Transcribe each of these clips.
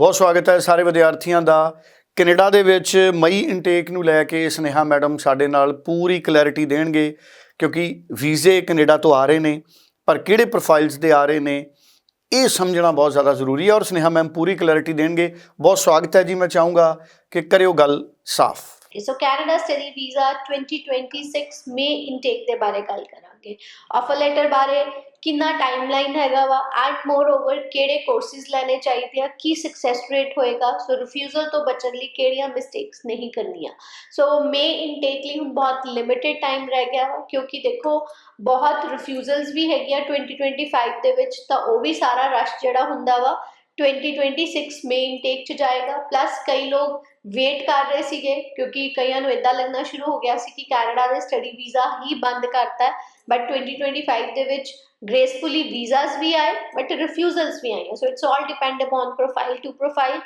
ਬਹੁਤ ਸਵਾਗਤ ਹੈ ਸਾਰੇ ਵਿਦਿਆਰਥੀਆਂ ਦਾ। ਕੈਨੇਡਾ ਦੇ ਵਿੱਚ ਮਈ ਇਨਟੇਕ ਨੂੰ ਲੈ ਕੇ ਸਨੇਹਾ ਮੈਡਮ ਸਾਡੇ ਨਾਲ ਪੂਰੀ ਕਲੈਰਿਟੀ ਦੇਣਗੇ ਕਿਉਂਕਿ ਵੀਜ਼ੇ ਕੈਨੇਡਾ ਤੋਂ ਆ ਰਹੇ ਨੇ, ਪਰ ਕਿਹੜੇ ਪ੍ਰੋਫਾਈਲਸ ਦੇ ਆ ਰਹੇ ਨੇ, ਇਹ ਸਮਝਣਾ ਬਹੁਤ ਜ਼ਿਆਦਾ ਜ਼ਰੂਰੀ ਹੈ ਔਰ ਸਨੇਹਾ ਮੈਮ ਪੂਰੀ ਕਲੈਰਿਟੀ ਦੇਣਗੇ। ਬਹੁਤ ਸਵਾਗਤ ਹੈ ਜੀ, ਮੈਂ ਚਾਹੂੰਗਾ ਕਿ ਕਰਿਓ ਗੱਲ ਸਾਫ਼। So Canada study visa 2026 May intake ਦੇ ਬਾਰੇ ਗੱਲ ਕਰਾਂ। ਕਰਾਂਗੇ ਆਫਰ ਲੈਟਰ ਬਾਰੇ ਕਿੰਨਾ ਟਾਈਮਲਾਈਨ ਹੈਗਾ ਵਾ ਐਂਡ ਮੋਰ ਓਵਰ ਕਿਹੜੇ ਕੋਰਸਿਸ ਲੈਣੇ ਚਾਹੀਦੇ ਆ, ਕੀ ਸਕਸੈਸ ਰੇਟ ਹੋਏਗਾ ਸੋ ਰਿਫਿਊਜ਼ਲ ਤੋਂ ਬਚਣ ਲਈ ਕਿਹੜੀਆਂ ਮਿਸਟੇਕਸ ਨਹੀਂ ਕਰਨੀਆਂ। ਸੋ ਮੇ ਇਨਟੇਕ ਲਈ ਹੁਣ ਬਹੁਤ ਲਿਮਿਟਿਡ ਟਾਈਮ ਰਹਿ ਗਿਆ ਵਾ, ਕਿਉਂਕਿ ਦੇਖੋ ਬਹੁਤ ਰਿਫਿਊਜ਼ਲਸ ਵੀ ਹੈਗੀਆਂ 2025 ਦੇ ਵਿੱਚ, ਤਾਂ ਉਹ ਵੀ ਸਾਰਾ ਰਸ਼ ਜਿਹੜਾ ਹੁੰਦਾ ਵਾ 2026 ਮੇ ਇਨਟੇਕ ਚ ਜਾਏਗਾ। ਪਲੱਸ ਕਈ ਲੋਕ ਵੇਟ ਕਰ ਰਹੇ ਸੀਗੇ, ਕਿਉਂਕਿ ਕਈਆਂ ਨੂੰ ਇਦਾਂ ਲੱਗਣਾ ਸ਼ੁਰੂ ਹੋ ਗਿਆ ਸੀ ਕਿ ਕੈਨੇਡਾ ਦੇ ਸਟੱਡੀ ਵੀਜ਼ਾ ਹੀ ਬੰਦ ਕਰਤਾ ਹੈ। ਬਟ 2025 ਦੇ ਵਿੱਚ ਗ੍ਰੇਸਫੁਲੀ visas ਵੀ ਆਏ ਬਟ ਰਿਫਿਊਜ਼ਲਸ ਵੀ ਆਈਆਂ। So it's all depend upon profile to profile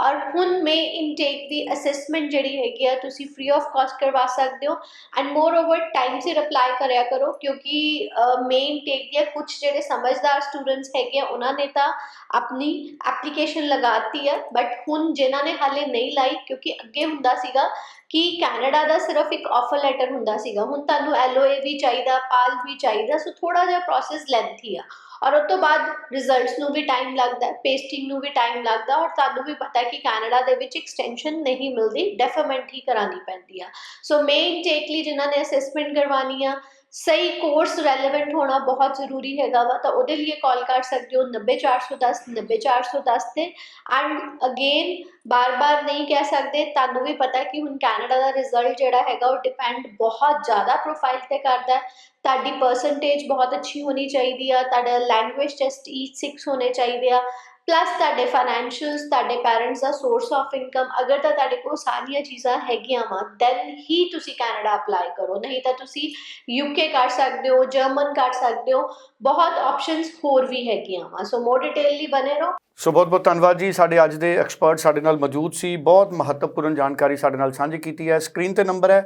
ਔਰ ਹੁਣ ਮੇ ਇਨਟੇਕ ਦੀ ਅਸੈਸਮੈਂਟ ਜਿਹੜੀ ਹੈਗੀ ਆ, ਤੁਸੀਂ ਫ੍ਰੀ ਆਫ ਕਾਸਟ ਕਰਵਾ ਸਕਦੇ ਹੋ ਐਂਡ ਮੋਰ ਓਵਰ ਟਾਈਮ ਸਿਰ ਅਪਲਾਈ ਕਰਿਆ ਕਰੋ, ਕਿਉਂਕਿ ਮੇ ਇਨਟੇਕ ਦੀਆਂ ਕੁਝ ਜਿਹੜੇ ਸਮਝਦਾਰ ਸਟੂਡੈਂਟਸ ਹੈਗੇ ਆ, ਉਹਨਾਂ ਨੇ ਤਾਂ ਆਪਣੀ ਐਪਲੀਕੇਸ਼ਨ ਲਗਾਤੀ ਹੈ ਬਟ ਹੁਣ ਜਿਨ੍ਹਾਂ ਨੇ ਹਾਲੇ ਨਹੀਂ ਲਾਈ, ਕਿਉਂਕਿ ਅੱਗੇ ਹੁੰਦਾ ਸੀਗਾ ਕਿ ਕੈਨੇਡਾ ਦਾ ਸਿਰਫ ਇੱਕ ਆਫਰ ਲੈਟਰ ਹੁੰਦਾ ਸੀਗਾ। ਹੁਣ ਤੁਹਾਨੂੰ ਐਲਓਏ ਵੀ ਚਾਹੀਦਾ ਪਾਲ ਵੀ ਚਾਹੀਦਾ ਸੋ ਥੋੜਾ ਜਿਹਾ ਪ੍ਰੋਸੈਸ ਲੈਂਥੀ ਆ। ਔਰ ਉਸ ਤੋਂ ਬਾਅਦ ਰਿਜ਼ਲਟਸ ਨੂੰ ਵੀ ਟਾਈਮ ਲੱਗਦਾ ਪੇਸਟਿੰਗ ਨੂੰ ਵੀ ਟਾਈਮ ਲੱਗਦਾ ਔਰ ਤੁਹਾਨੂੰ ਵੀ ਪਤਾ ਕਿ ਕੈਨੇਡਾ ਦੇ ਵਿੱਚ ਐਕਸਟੈਂਸ਼ਨ ਨਹੀਂ ਮਿਲਦੀ ਡੈਫਰਮੈਂਟ ਹੀ ਕਰਾਣੀ ਪੈਂਦੀ ਆ। ਸੋ ਮੇਨ ਟੇਕਲੀ ਜਿਨ੍ਹਾਂ ਨੇ ਅਸੈਸਮੈਂਟ ਕਰਵਾਉਣੀ ਆ ਸਹੀ ਕੋਰਸ ਰੈਲੇਵੈਂਟ ਹੋਣਾ ਬਹੁਤ ਜ਼ਰੂਰੀ ਹੈਗਾ ਵਾ, ਤਾਂ ਉਹਦੇ ਲਈ ਕਾਲ ਕਰ ਸਕਦੇ ਹੋ 90410 90410 ਤੇ ਐਂਡ ਅਗੇਨ ਬਾਰ-ਬਾਰ ਨਹੀਂ ਕਹਿ ਸਕਦੇ, ਤੁਹਾਨੂੰ ਵੀ ਪਤਾ ਕਿ ਹੁਣ ਕੈਨੇਡਾ ਦਾ ਰਿਜ਼ਲਟ ਜਿਹੜਾ ਹੈਗਾ ਉਹ ਡਿਪੈਂਡ ਬਹੁਤ ਜ਼ਿਆਦਾ ਪ੍ਰੋਫਾਈਲ ਤੇ ਕਰਦਾ ਹੈ। ਤੁਹਾਡੀ ਪਰਸੈਂਟੇਜ ਬਹੁਤ ਅੱਛੀ ਹੋਣੀ ਚਾਹੀਦੀ ਆ, ਤੁਹਾਡਾ ਲੈਂਗੁਏਜ ਟੈਸਟ ਈ E6 ਹੋਣੇ ਚਾਹੀਦੇ ਆ ਪਲੱਸ ਤੁਹਾਡੇ ਫਾਈਨੈਂਸ਼ੀਅਲਸ ਤੁਹਾਡੇ ਪੈਰੈਂਟਸ ਦਾ ਸੋਰਸ ਆਫ ਇਨਕਮ ਅਗਰ ਤਾਂ ਤੁਹਾਡੇ ਕੋਲ ਸਾਰੀਆਂ ਚੀਜ਼ਾਂ ਹੈਗੀਆਂ ਵਾ ਦੈਨ ਹੀ ਤੁਸੀਂ ਕੈਨੇਡਾ ਅਪਲਾਈ ਕਰੋ। ਨਹੀਂ ਤਾਂ ਤੁਸੀਂ ਯੂਕੇ ਕਰ ਸਕਦੇ ਹੋ ਜਰਮਨ ਕਰ ਸਕਦੇ ਹੋ, ਬਹੁਤ ਆਪਸ਼ਨਸ ਹੋਰ ਵੀ ਹੈਗੀਆਂ ਵਾ। ਸੋ ਮੋਰ ਡਿਟੇਲ ਲਈ ਬਨੇ ਰਹੋ। ਸੋ ਬਹੁਤ ਬਹੁਤ ਧੰਨਵਾਦ ਜੀ। ਸਾਡੇ ਅੱਜ ਦੇ ਐਕਸਪਰਟ ਸਾਡੇ ਨਾਲ ਮੌਜੂਦ ਸੀ। ਬਹੁਤ ਮਹੱਤਵਪੂਰਨ ਜਾਣਕਾਰੀ ਸਾਡੇ ਨਾਲ ਸਾਂਝੀ ਕੀਤੀ ਹੈ। ਸਕਰੀਨ ਤੇ ਨੰਬਰ ਹੈ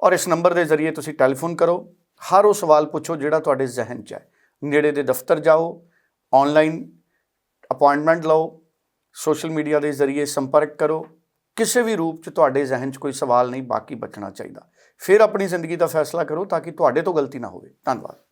ਔਰ ਇਸ ਨੰਬਰ ਦੇ ਜ਼ਰੀਏ ਤੁਸੀਂ ਟੈਲੀਫੋਨ ਕਰੋ। ਹਰ ਉਹ ਸਵਾਲ ਪੁੱਛੋ ਜਿਹੜਾ ਤੁਹਾਡੇ ਜ਼ਿਹਨ 'ਚ ਹੈ। ਨੇੜੇ ਦੇ ਦਫ਼ਤਰ ਜਾਓ ਆਨਲਾਈਨ ਅਪਾਇੰਟਮੈਂਟ ਲਓ ਸੋਸ਼ਲ ਮੀਡੀਆ ਦੇ ਜ਼ਰੀਏ ਸੰਪਰਕ ਕਰੋ, ਕਿਸੇ ਵੀ ਰੂਪ 'ਚ ਤੁਹਾਡੇ ਜ਼ਿਹਨ 'ਚ ਕੋਈ ਸਵਾਲ ਨਹੀਂ, ਬਾਕੀ ਬਚਣਾ ਚਾਹੀਦਾ। ਫਿਰ ਆਪਣੀ ਜ਼ਿੰਦਗੀ ਦਾ ਫੈਸਲਾ ਕਰੋ ਤਾਂ ਕਿ ਤੁਹਾਡੇ ਤੋਂ ਗਲਤੀ ਨਾ ਹੋਵੇ। ਧੰਨਵਾਦ।